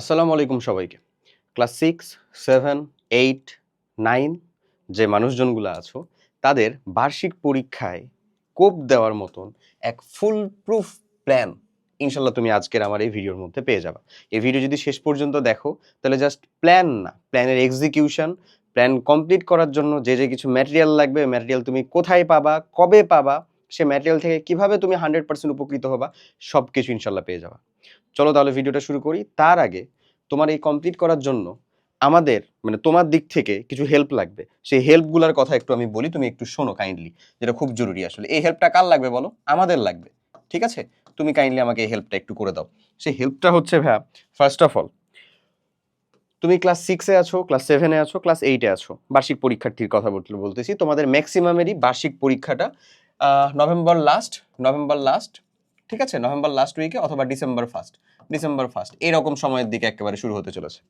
আসসালামু আলাইকুম সবাইকে। Class six, seven, eight, nine যে মানুষজনগুলো আছো, তাদের বার্ষিক পরীক্ষায় কোপ দেওয়ার মতন এক ফুল প্রুফ প্ল্যান ইনশাল্লাহ তুমি আজকের আমার এই ভিডিওর মধ্যে পেয়ে যাবে। এই ভিডিও যদি শেষ পর্যন্ত দেখো, তাহলে জাস্ট প্ল্যান না, প্ল্যানের এক্সিকিউশন, প্ল্যান কমপ্লিট করার জন্য যে যে কিছু ম্যাটেরিয়াল লাগবে, ম্যাটেরিয়াল তুমি কোথায় পাবা, কবে পাবা, সে ম্যাটেরিয়াল থেকে কীভাবে তুমি হান্ড্রেড পার্সেন্ট উপকৃত হবা সব কিছু ইনশাল্লাহ পেয়ে যাবা। চলো তাহলে ভিডিওটা শুরু করি। তার আগে তোমার এই কমপ্লিট করার জন্য আমাদের মানে তোমার দিক থেকে কিছু হেল্প লাগবে। সেই হেল্পগুলোর কথা একটু আমি বলি, তুমি একটু শোনো কাইন্ডলি যেটা খুব জরুরি আসলে। এই হেল্পটা কার লাগবে বলো? আমাদের লাগবে। ঠিক আছে? তুমি কাইন্ডলি আমাকে এই হেল্পটা একটু করে দাও। সেই হেল্পটা হচ্ছে ভ্যা ফার্স্ট অফ অল তুমি ক্লাস সিক্সে আছো ক্লাস সেভেনে আছো ক্লাস এইটে আছো। বার্ষিক পরীক্ষার্থীর কথা বলতে বলতেছি। তোমাদের ম্যাক্সিমামেরই বার্ষিক পরীক্ষাটা নভেম্বর লাস্ট নভেম্বর লাস্ট ঠিক আছে? নভেম্বর লাস্ট উইকে অথবা ডিসেম্বর ফার্স্ট ডিসেম্বর ফার্স্ট এরকম সময়ের দিকে একেবারে শুরু হতে চলেছে।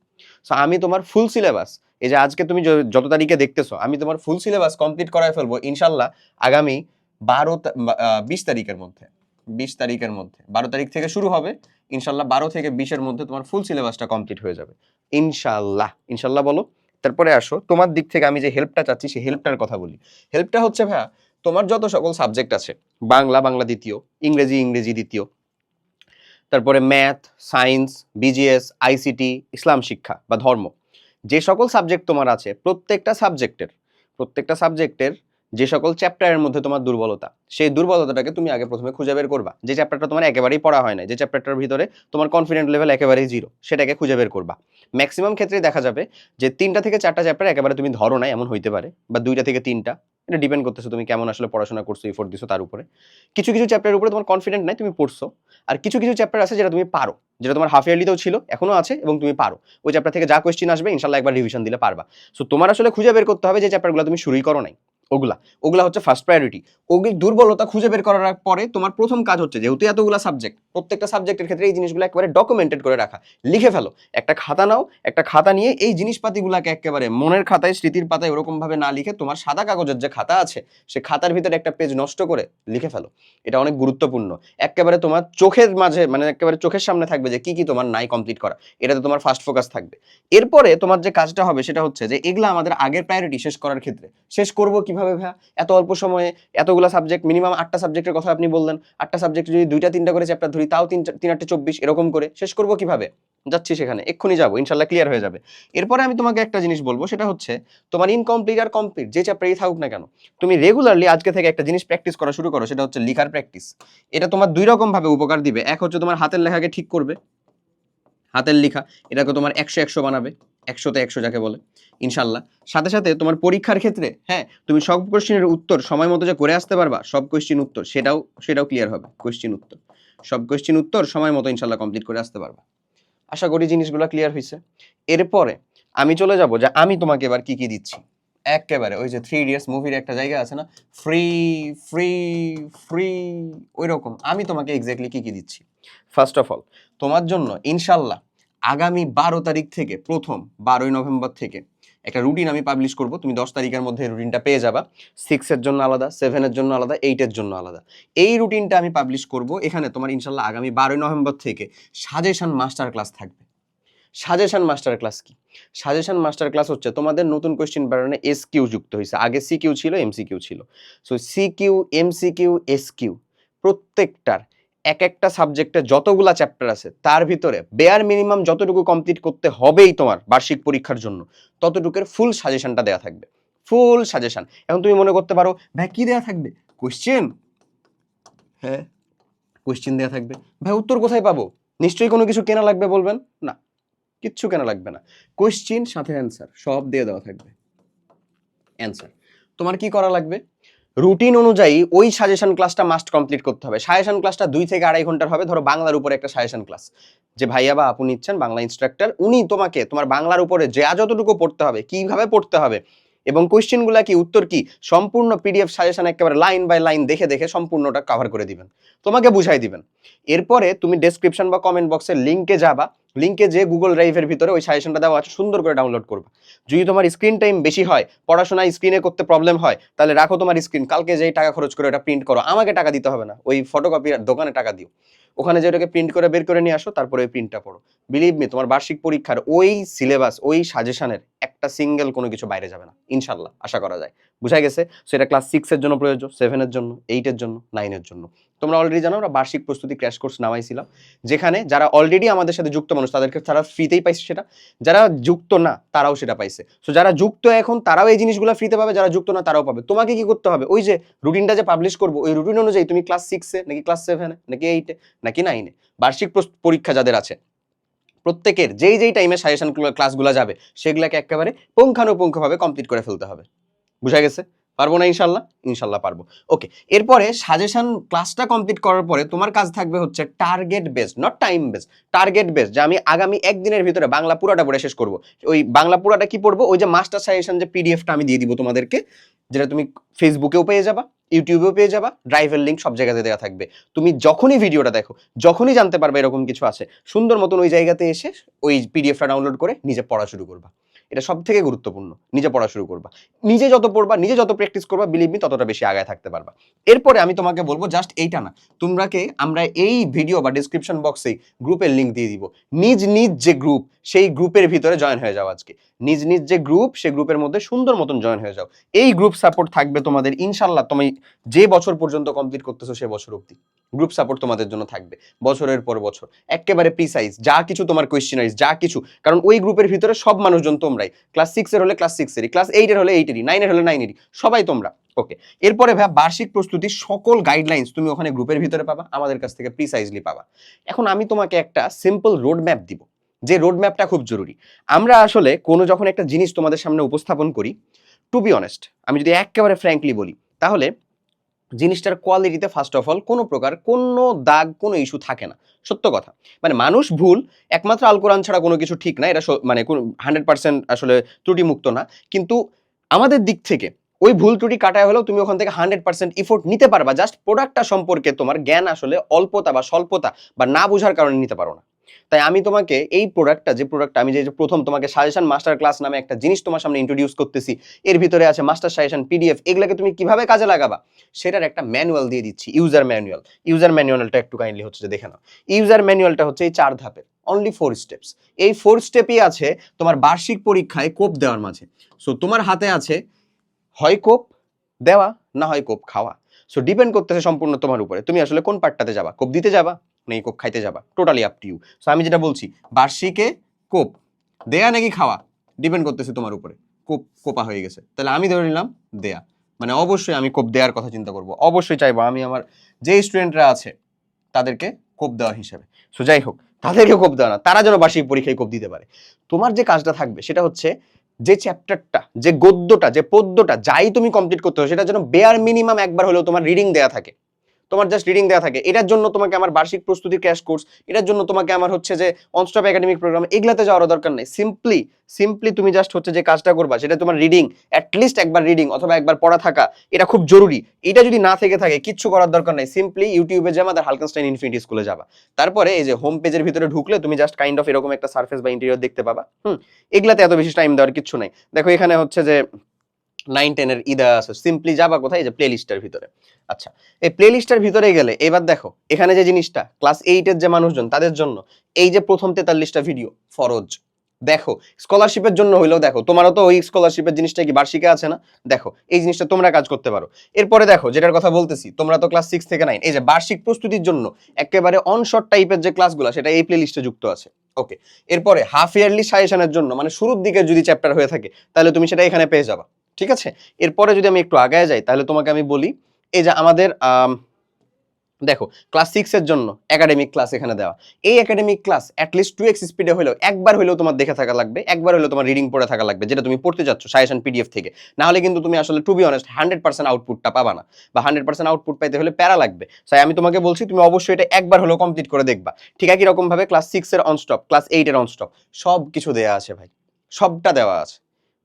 সো আমি তোমার ফুল সিলেবাস এই যে আজকে তুমি যত তারিখে দেখতেছো, আমি তোমার ফুল সিলেবাস কমপ্লিট করায় ফেলব ইনশাল্লাহ আগামী বারো বিশ তারিখের মধ্যে। বিশ তারিখের মধ্যে। বারো তারিখ থেকে শুরু হবে ইনশাল্লাহ বারো থেকে বিশের মধ্যে তোমার ফুল সিলেবাসটা কমপ্লিট হয়ে যাবে। ইনশাল্লাহ ইনশাল্লাহ বলো। তারপরে আসো, তোমার দিক থেকে আমি যে হেল্পটা চাচ্ছি, সেই হেল্পটার কথা বলি। হেল্পটা হচ্ছে ভাইয়া, তোমার যত সকল সাবজেক্ট আছে, বাংলা বাংলা দ্বিতীয়, ইংরেজি ইংরেজি দ্বিতীয় তারপরে ম্যাথ সায়েন্স বিজিএস আইসিটি ইসলাম শিক্ষা বা ধর্ম। যে সকল সাবজেক্ট তোমার আছে, প্রত্যেকটা সাবজেক্টের প্রত্যেকটা সাবজেক্টের যে সকল চ্যাপ্টারের মধ্যে তোমার দুর্বলতা, সেই দুর্বলতাটাকে তুমি আগে প্রথমে খুঁজে বের করবা। যে চ্যাপ্টারটা তোমার একেবারেই পড়া হয় না যে চ্যাপ্টারটার ভিতরে তোমার কনফিডেন্ট লেভেল একেবারেই জিরো সেটাকে খুঁজে বের করবা। ম্যাক্সিমাম ক্ষেত্রে দেখা যাবে যে তিনটা থেকে চারটা চ্যাপ্টার একেবারে তুমি ধরো না এমন হইতে পারে, বা দুইটা থেকে তিনটা। এটা ডিপেন্ড করতেছো তুমি কেমন আসলে পড়াশোনা করছ এফোর্ট দিছো তার উপরে। কিছু কিছু চ্যাপ্টারের উপরে তোমার কনফিডেন্ট নাই, তুমি পড়ছো। আর কিছু কিছু চ্যাপ্টার আছে যেটা তুমি পারো, যেটা তোমার হাফ ইয়ারলিতেও ছিল এখনও আছে এবং তুমি পারো। ওই চ্যাপ্টার থেকে যা কোয়েশ্চেন আসবে, ইনশাল্লাহ একবার রিভিশন দিলে পারবা। সো তোমার আসলে খুঁজে বের করতে হবে যে চ্যাপ্টারগুলো তুমি শুরুই করো নাই। ওগুলা ওগুলা হচ্ছে ফার্স্ট প্রায়োরিটি ওগুলি দুর্বলতা খুঁজে বের করার পরে তোমার প্রথম কাজ হচ্ছে যেহেতু এতগুলা সাবজেক্ট প্রত্যেকটা সাবজেক্টের ক্ষেত্রে এই জিনিসগুলো একেবারে ডকুমেন্টেড করে রাখা। লিখে ফেলো, একটা খাতা নাও, একটা খাতা নিয়ে এই জিনিসপাতিগুলোকে একেবারে মনের খাতায়, স্মৃতির পাতায় ওরকম ভাবে না লিখে তোমার সাদা কাগজের যে খাতা আছে, সে খাতার ভিতরে একটা পেজ নষ্ট করে লিখে ফেলো। এটা অনেক গুরুত্বপূর্ণ। একেবারে তোমার চোখের মাঝে মানে একেবারে চোখের সামনে থাকবে যে কি কি তোমার নাই কমপ্লিট করা, এটাতে তোমার ফার্স্ট ফোকাস থাকবে। এরপরে তোমার যে কাজটা হবে সেটা হচ্ছে যে এগুলা আমাদের আগের প্রায়োরিটি শেষ করার ক্ষেত্রে, শেষ করব কীভাবে ভাইয়া? এত অল্প সময়ে এতগুলা সাবজেক্ট মিনিমাম আটটা সাবজেক্টের কথা আপনি বললেন। আটটা সাবজেক্ট যদি দুইটা, তিনটা করে চ্যাপ্টার ধরি, তাও তিন তিন আটটা চব্বিশ, এরকম করে। শেষ করব কীভাবে? যাচ্ছি সেখানে। এক্ষুনি যাব ইনশাল্লাহ ক্লিয়ার হয়ে যাবে। এরপরে আমি তোমাকে একটা জিনিস বলব, সেটা হচ্ছে তোমার ইনকমপ্লিট আর কমপ্লিট যে চ্যাপ্টারই থাকুক না কেন, তুমি রেগুলারলি আজকে থেকে একটা জিনিস প্র্যাকটিস করা শুরু করো, সেটা হচ্ছে লিখার প্র্যাকটিস এটা তোমার দুই রকম ভাবে উপকার দিবে। এক হচ্ছে তোমার হাতের লেখাকে ঠিক করবে হাতের লেখা, এটাকে তোমার একশো একশো বানাবে, একশোতে একশো যাকে বলে, ইনশাল্লাহ। সাথে সাথে তোমার পরীক্ষার ক্ষেত্রে হ্যাঁ তুমি সব কোশ্চেনের উত্তর সময় মতো যে করে আসতে পারবা, সব কোশ্চেন উত্তর, সেটাও সেটাও ক্লিয়ার হবে, কোশ্চেন উত্তর। সব কোশ্চেন উত্তর সময় মতো ইনশাল্লাহ কমপ্লিট করে আসতে পারবা। আশা করি জিনিসগুলো ক্লিয়ার হয়েছে এরপরে আমি চলে যাব যে আমি তোমাকে এবার কি কি দিচ্ছি। একেবারে ওই যে থ্রি ইডিয়টস মুভির একটা জায়গা আছে না? ফ্রি ফ্রি ফ্রি ওই রকম আমি তোমাকে এক্স্যাক্টলি কি কি দিচ্ছি? ফার্স্ট অফ অল তোমার জন্য ইনশাল্লাহ আগামী বারো তারিখ থেকে, প্রথম বারোই নভেম্বর থেকে একটা রুটিন আমি পাবলিশ করব। তুমি দশ তারিখের মধ্যে রুটিনটা পেয়ে যাবা। সিক্সের জন্য আলাদা সেভেনের জন্য আলাদা এইটের জন্য আলাদা। এই রুটিনটা আমি পাবলিশ করব। এখানে তোমার ইনশাল্লাহ আগামী বারোই নভেম্বর থেকে সাজেশান মাস্টার ক্লাস থাকবে। সাজেশন মাস্টার ক্লাস কি? সাজেশন মাস্টার ক্লাস হচ্ছে তোমাদের নতুন কোয়েশ্চেন প্যাটার্নে এস কিউ যুক্ত হয়েছে। আগে সি কিউ ছিল এমসি কিউ ছিল। So C Q MC Q S Q প্রত্যেকটার এক একটা সাবজেক্টে যতগুলা চ্যাপ্টার আছে, তার ভিতরে বেয়ার মিনিমাম যতটুকু কমপ্লিট করতে হবেই তোমার বার্ষিক পরীক্ষার জন্য, ততটুকুর ফুল সাজেশনটা দেওয়া থাকবে। ফুল সাজেশন এখন তুমি মনে করতে পারো, ভাই, কি দেওয়া থাকবে? কোয়েশ্চেন হ্যাঁ কোয়েশ্চেন দেওয়া থাকবে। ভাই, উত্তর কোথায় পাবো? নিশ্চয়ই কোনো কিছু কেনা লাগবে বলবেন? না, কিচ্ছু কেনা লাগবে না। কোয়েশ্চেন সাথে অ্যান্সার সব দিয়ে দেওয়া থাকবে। অ্যান্সার তোমার কি করা লাগবে? রুটিন অনুযায়ী ওই সাজেশন ক্লাসটা মাস্ট কমপ্লিট করতে হবে। সাজেশন ক্লাসটা দুই থেকে আড়াই ঘণ্টার হবে। ধরো বাংলার উপরে একটা সাজেশন ক্লাস যে ভাইয়া বা আপু নিচ্ছেন বাংলা ইনস্ট্রাক্টর উনি তোমাকে তোমার বাংলার উপরে যে যতটুকু পড়তে হবে, কীভাবে পড়তে হবে এবং কোয়েশ্চেনগুলা কি, উত্তর কি, সম্পূর্ণ পিডিএফ সাজেশন একেবারে লাইন বাই লাইন দেখে দেখে সম্পূর্ণটা কভার করে দিবেন। তোমাকে বুঝাই দিবেন। এরপরে তুমি ডেসক্রিপশন বা কমেন্ট বক্সের লিঙ্কে যাবা। লিঙ্কে যে গুগল ড্রাইভের ভিতরে ওই সাজেশনটা দেওয়া আছে, সুন্দর করে ডাউনলোড করবে। যদি তোমার স্ক্রিন টাইম বেশি হয়, পড়াশোনা স্ক্রিনে করতে প্রবলেম হয়, তাহলে রাখো তোমার স্ক্রিন কালকে যেই টাকা খরচ করে ওটা প্রিন্ট করো। আমাকে টাকা দিতে হবে না। ওই ফটোকপির দোকানে টাকা দিও। ওখানে যে ওটাকে প্রিন্ট করে বের করে নিয়ে আসো, তারপরে ওই প্রিন্টটা পড়ো। বিলিভ মি তোমার বার্ষিক পরীক্ষার ওই সিলেবাস ওই সাজেশনের একটা সিঙ্গেল কোনো কিছু বাইরে যাবে না, ইনশাল্লাহ, আশা করা যায়। বুঝা গেছে? সেটা ক্লাস সিক্সের জন্য প্রযোজ্য সেভেনের জন্য এইটের জন্য নাইনের জন্য। তোমরা অলরেডি জানো, আমরা বার্ষিক প্রস্তুতি ক্র্যাশ কোর্স নামাইছিলাম, যেখানে যারা অলরেডি আমাদের সাথে যুক্ত মানুষ, তাদেরকে তারা ফ্রিতেই পাইছে সেটা। যারা যুক্ত না, তারাও সেটা পাইছে। সো যারা যুক্ত এখন, তারাও এই জিনিসগুলো ফ্রিতে পাবে, যারা যুক্ত না, তারাও পাবে। তোমাকে কি করতে হবে? ওই যে রুটিনটা যে পাবলিশ করব, ওই রুটিন অনুযায়ী তুমি ক্লাস সিক্সে নাকি ক্লাস সেভেনে নাকি এইটে নাকি নাইনে বার্ষিক পরীক্ষা যাদের আছে প্রত্যেকের যেই যেই টাইমে সাজেশন ক্লাসগুলো যাবে, সেগুলোকে একেবারে পুঙ্খানুপুঙ্খভাবে কমপ্লিট করে ফেলতে হবে। বুঝা গেছে? পারব না ইনশাল্লাহ? ইনশাল্লাহ পারব। ওকে এরপরে সাজেশন ক্লাসটা কমপ্লিট করার পরে তোমার কাজ থাকবে হচ্ছে target based not time base target based যে আমি আগামী একদিনের ভিতরে বাংলা পুরাটা পড়ে শেষ করব। ওই বাংলা পুরাটা কি পড়ব? ওই যে মাস্টার সাজেশন যে পিডিএফটা আমি দিয়ে দিব তোমাদেরকে, যেটা তুমি ফেসবুকেও পেয়ে যাবা। ইউটিউবেও পেয়ে যাবা ড্রাইভের লিঙ্ক সব জায়গাতে দেওয়া থাকবে। তুমি যখনই ভিডিওটা দেখো, যখনই জানতে পারবে এরকম কিছু আছে, সুন্দর মতন ওই জায়গাতে এসে ওই পিডিএফটা ডাউনলোড করে নিজে পড়া শুরু করবা। এটা সব থেকে গুরুত্বপূর্ণ। নিজে পড়া শুরু করবা। নিজে যত পড়বা, নিজে যত প্র্যাকটিস করবা বিলিভ মি ততটা বেশি আগায় থাকতে পারবা। এরপরে আমি তোমাকে বলব জাস্ট এইটা না। তোমরাকে আমরা এই ভিডিও বা ডিসক্রিপশন বক্সেই গ্রুপের লিঙ্ক দিয়ে দিব। নিজ নিজ যে গ্রুপ সেই গ্রুপের ভিতরে জয়েন হয়ে যাও আজকে। নিজ নিজ যে গ্রুপ সেই গ্রুপের মধ্যে সুন্দর মতন জয়েন হয়ে যাও। এই গ্রুপ সাপোর্ট থাকবে তোমাদের ইনশাল্লাহ তুমি যে বছর পর্যন্ত কমপ্লিট করতেছো সে বছর অবধি। গ্রুপ সাপোর্ট তোমাদের জন্য থাকবে, বছরের পর বছর। একেবারে প্রিসাইজ যা কিছু তোমার কোয়েশ্চেনারিজ যা কিছু। কারণ ওই গ্রুপের ভিতরে সব মানুষজন তোমরাই। ক্লাস সিক্সের হলে ক্লাস সিক্সেরই ক্লাস এইটের হলে এইটেরই নাইনের হলে নাইনেরই সবাই তোমরা। ওকে এরপরে ভাই বার্ষিক প্রস্তুতির সকল গাইডলাইন্স তুমি ওখানে গ্রুপের ভিতরে পাবা, আমাদের কাছ থেকে প্রিসাইজলি পাবা। এখন আমি তোমাকে একটা সিম্পল রোড ম্যাপ দিব, যে রোড ম্যাপটা খুব জরুরি। আমরা আসলে কোনো যখন একটা জিনিস তোমাদের সামনে উপস্থাপন করি টু বি অনেস্ট আমি যদি একেবারে ফ্র্যাঙ্কলি বলি, তাহলে জিনিসটার কোয়ালিটিতে ফার্স্ট অফ অল কোনো প্রকার কোনো দাগ, কোনো ইস্যু থাকে না। সত্য কথা। মানে মানুষ ভুল, একমাত্র আল কোরআন ছাড়া কোনো কিছু ঠিক না, এটা মানে হান্ড্রেড পার্সেন্ট আসলে ত্রুটিমুক্ত না। কিন্তু আমাদের দিক থেকে ওই ভুল ত্রুটি কাটায় হলেও তুমি ওখান থেকে হান্ড্রেড পার্সেন্ট ইফোর্ট নিতে পারবা। জাস্ট প্রোডাক্টটা সম্পর্কে তোমার জ্ঞান আসলে অল্পতা বা স্বল্পতা বা না বোঝার কারণে নিতে পারো না। তাই আমি তোমাকে এই প্রোডাক্টটা যে প্রোডাক্টটা আমি যে প্রথম তোমাকে সাজেশন মাস্টার ক্লাস নামে একটা জিনিস তোমার সামনে ইন্ট্রোডিউস করতেছি, এর ভিতরে আছে মাস্টার সাজেশন পিডিএফ এগুলোকে তুমি কীভাবে কাজে লাগাবা? সেটার একটা ম্যানুয়াল দিয়ে দিচ্ছি ইউজার ম্যানুয়াল ইউজার ম্যানুয়ালটা একটু কাইন্ডলি হচ্ছে যে দেখে নাও। ইউজার ম্যানুয়ালটা হচ্ছে এই চার ধাপের অনলি ফোর স্টেপস এই ফোর স্টেপই আছে তোমার বার্ষিক পরীক্ষায় কোপ দেওয়ার মাঝে। সো তোমার হাতে আছে হয় কোপ, দেওয়া না হয় কোপ, খাওয়া। সো ডিপেন্ড করতেছে সম্পূর্ণ তোমার উপরে। তুমি আসলে কোন পার্টটাতে যাবা? কোপ দিতে যাবা? এই কোপ খাইতে যাবা। Totally up to you so আমি যেটা বলছি, বার্ষিকে কোপ, দেয়া নাকি খাওয়া? ডিপেন্ড করতেছে তোমার উপরে। কোপ, কোপা হয়ে গেছে। তাহলে আমি ধরে নিলাম দেয়া। মানে অবশ্যই আমি কোপ দেওয়ার কথা চিন্তা করব। অবশ্যই চাইব আমি আমার যে স্টুডেন্টরা আছে, তাদেরকে কোপ দেওয়ার হিসাবে। সো যাই হোক, তাদেরকে কোপ দেওয়া না, তারা যেন বার্ষিক পরীক্ষায় কোপ দিতে পারে। তোমার যে কাজটা থাকবে, সেটা হচ্ছে যে চ্যাপ্টারটা যে গদ্যটা, যে পদ্যটা, যাই তুমি কমপ্লিট করতে হবে সেটা যেন বেয়ার মিনিমাম একবার হলেও তোমার রিডিং দেয়া থাকে। তোমার জাস্ট রিডিং দেওয়া থাকে। এটার জন্য তোমাকে আমার বার্ষিক প্রস্তুতির ক্যাশ কোর্স এটার জন্য তোমাকে আমার হচ্ছে যে অনস্টপ একাডেমিক প্রোগ্রাম এগুলাতে যাওয়ার দরকার নেই। সিম্পলি সিম্পলি তুমি জাস্ট হচ্ছে যে কাজটা করবা, সেটা তোমার রিডিং অ্যাটলিস্ট একবার রিডিং অথবা একবার পড়া থাকা, এটা খুব জরুরি। এটা যদি না থেকে থাকে, কিচ্ছু করার দরকার নেই। সিম্পলি ইউটিউবে যে আমাদের হালকানস্টাইন ইনফিনিটি স্কুলে যাবা। তারপরে এই যে হোম পেজের ভিতরে ঢুকলে তুমি জাস্ট কাইন্ড অফ এরকম একটা সার্ফেস বা ইন্টেরিয়র দেখতে পাবা। হুম, এগুলাতে এত বেশি টাইম দেওয়ার কিচ্ছু নাই। দেখো এখানে হচ্ছে যে নাইন টেনের ইদা আছে। সিম্পলি যাবা কোথায়? যে প্লে লিস্টের ভিতরে। আচ্ছা এই প্লে লিস্টের ভিতরে গেলে, এবার দেখো, এখানে যে জিনিসটা ক্লাস এইটের যে মানুষজন, তাদের জন্য এই যে প্রথম তেতাল্লিশটা ভিডিও ফরজ। দেখো স্কলারশিপের জন্য হইলেও দেখো, তোমারও তো ওই স্কলারশিপের জিনিসটা কি বার্ষিকে আছে না? দেখো, এই জিনিসটা তোমরা কাজ করতে পারো। এরপরে দেখো, যেটার কথা বলতেছি, তোমরা তো ক্লাস সিক্স থেকে নাইন এই যে বার্ষিক প্রস্তুতির জন্য একেবারে অনশর্ট টাইপের যে ক্লাসগুলো সেটা এই প্লে লিস্টে যুক্ত আছে। ওকে এরপরে হাফ ইয়ারলি সাজেশনের জন্য মানে শুরুর দিকে যদি চ্যাপ্টার হয়ে থাকে, তাহলে তুমি সেটা এখানে পেয়ে যাবা। ঠিক আছে? এরপরে যদি আমি একটু আগায় যাই, তাহলে তোমাকে আমি বলি, এই যে আমাদের দেখো ক্লাস সিক্সের জন্য একাডেমিক ক্লাস এখানে দেওয়া। এই academic class at least two x স্পিডে হলেও, একবার হলেও তোমার দেখে থাকা লাগবে, একবার হলেও তোমার রিডিং পড়ে থাকা লাগবে, যেটা তুমি পড়তে যাচ্ছ সাজেশন পিডিএফ থেকে। না হলে কিন্তু তুমি আসলে to be honest hundred percent আউটপুটটা পাবা না। বা হান্ড্রেড পার্সেন্ট আউটপুট পাইতে হলে প্যারা লাগবে। তাই আমি তোমাকে বলছি, তুমি অবশ্যই এটা একবার হলেও কমপ্লিট করে দেখবা। ঠিক একই রকম ভাবে ক্লাস সিক্সের অনস্টপ ক্লাস এইটের অনস্টপ সব কিছু দেওয়া আছে ভাই। সবটা দেওয়া আছে।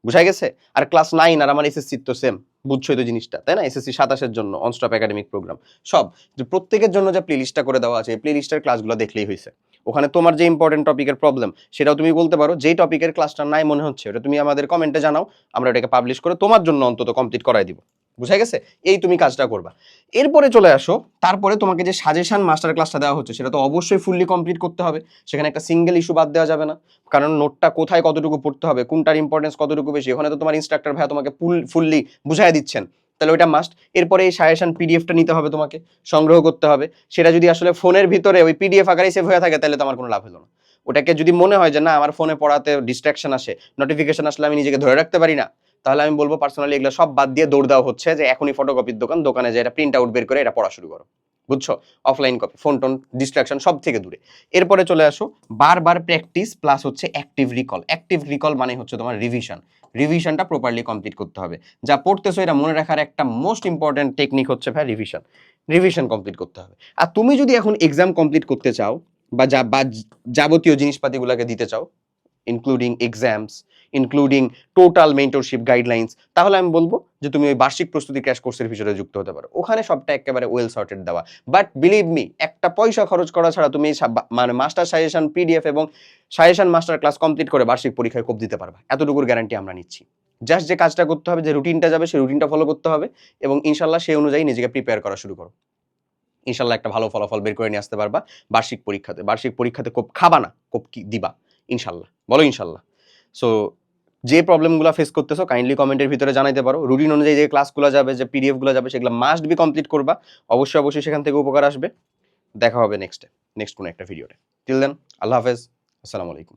বুঝা গেছে? আর ক্লাস নাইন আর আমার এসএসসি তো সেম বুঝছোই তো জিনিসটা, তাই না? এসএসসি সাতাশের জন্য অনস্টপ একাডেমিক প্রোগ্রাম সব। যে প্রত্যেকের জন্য যে প্লে লিস্টটা করে দেওয়া আছে প্লে লিস্টের ক্লাসগুলো দেখলেই হয়েছে। ওখানে তোমার যে ইম্পর্টেন্ট টপিকের প্রবলেম সেটাও তুমি বলতে পারো, যেই টপিকের ক্লাসটা নাই মনে হচ্ছে, ওটা তুমি আমাদের কমেন্টে জানাও, আমরা এটাকে পাবলিশ করে তোমার জন্য অন্তত কমপ্লিট করাই দিব। বুঝা গেছে? এই তুমি কাজটা করবা। এরপরে চলে আসো, তারপরে তোমাকে যে সাজেশন মাস্টার ক্লাসটা দেওয়া হচ্ছে, সেটা তো অবশ্যই ফুললি কমপ্লিট করতে হবে। সেখানে একটা সিঙ্গেল ইস্যু বাদ দেওয়া যাবে না। কারণ নোটটা কোথায় কতটুকু পড়তে হবে, কোনটার ইম্পর্টেন্স কতটুকু বেশি, ওখানে তো তোমার ইনস্ট্রাক্টর ভাইয়া তোমাকে ফুল ফুললি বুঝাই দিচ্ছেন। তাহলে ওইটা মাস্ট এরপরে এই সাজেশন পিডিএফটা নিতে হবে তোমাকে, সংগ্রহ করতে হবে। সেটা যদি আসলে ফোনের ভিতরে ওই পিডিএফ আকারে সেভ হয়ে থাকে, তাহলে তো আমার কোনো লাভ হলো না। ওটাকে যদি মনে হয় যে না, আমার ফোনে পড়াতে ডিস্ট্রাকশন আসে নোটিফিকেশন আসলে আমি নিজেকে ধরে রাখতে পারি না তাহলে আমি বলব পার্সোনালি এগুলো সব বাদ দিয়ে দৌড় দেওয়া হচ্ছে যে এখনই ফটোকপির দোকান, দোকানে যে এটা প্রিন্ট আউট বের করে এটা পড়া শুরু করো। বুঝছ? Offline copy phone tone distraction সব থেকে দূরে। এরপরে চলে আসো, বারবার প্র্যাকটিস প্লাস হচ্ছে অ্যাক্টিভ রিকল অ্যাক্টিভ রিকল মানে হচ্ছে তোমার রিভিশন রিভিশনটা প্রপারলি কমপ্লিট করতে হবে। যা পড়তেছো এটা মনে রাখার একটা মোস্ট ইম্পর্ট্যান্ট টেকনিক হচ্ছে ভাই রিভিশন রিভিশন কমপ্লিট করতে হবে। আর তুমি যদি এখন এক্সাম কমপ্লিট করতে চাও বা যা বা যাবতীয় জিনিসপাতিগুলোকে দিতে চাও including exams including total mentorship guidelines তাহলে আমি বলব যে তুমি ওই বার্ষিক প্রস্তুতি ক্র্যাশ কোর্সের ভিতরে যুক্ত হতে পারো। ওখানে সবটা একেবারে ওয়েল সর্টেড দেওয়া। বাট বিলিভ মি একটা পয়সা খরচ করা ছাড়া তুমি মানে মাস্টার সাজেশন পিডিএফ এবং সাজেশন মাস্টার ক্লাস কমপ্লিট করে বার্ষিক পরীক্ষায় কোপ দিতে পারবা। এতটুকুর গ্যারান্টি আমরা নিচ্ছি। জাস্ট যে কাজটা করতে হবে, যে রুটিনটা যাবে, সেই রুটিনটা ফলো করতে হবে এবং ইনশাল্লাহ সেই অনুযায়ী নিজেকে প্রিপেয়ার করা শুরু করো। ইনশাল্লাহ একটা ভালো ফলাফল বের করে নিয়ে আসতে পারবা বার্ষিক পরীক্ষাতে। বার্ষিক পরীক্ষাতে কোপ খাবা না, কোপ কি দিবা। ইনশাল্লাহ, বলো ইনশাল্লাহ। সো যে প্রবলেমগুলো ফেস করতেছো কাইন্ডলি কমেন্টের ভিতরে জানাইতে পারো। রুটিন অনুযায়ী যে ক্লাসগুলো যাবে, যে পিডিএফগুলো যাবে, সেগুলো মাস্ট বি কমপ্লিট করবা। অবশ্যই অবশ্যই সেখান থেকে উপকার আসবে। দেখা হবে নেক্সটে নেক্সট কোনো একটা ভিডিওতে টিল দেন আল্লাহ হাফেজ। আসসালামু আলাইকুম।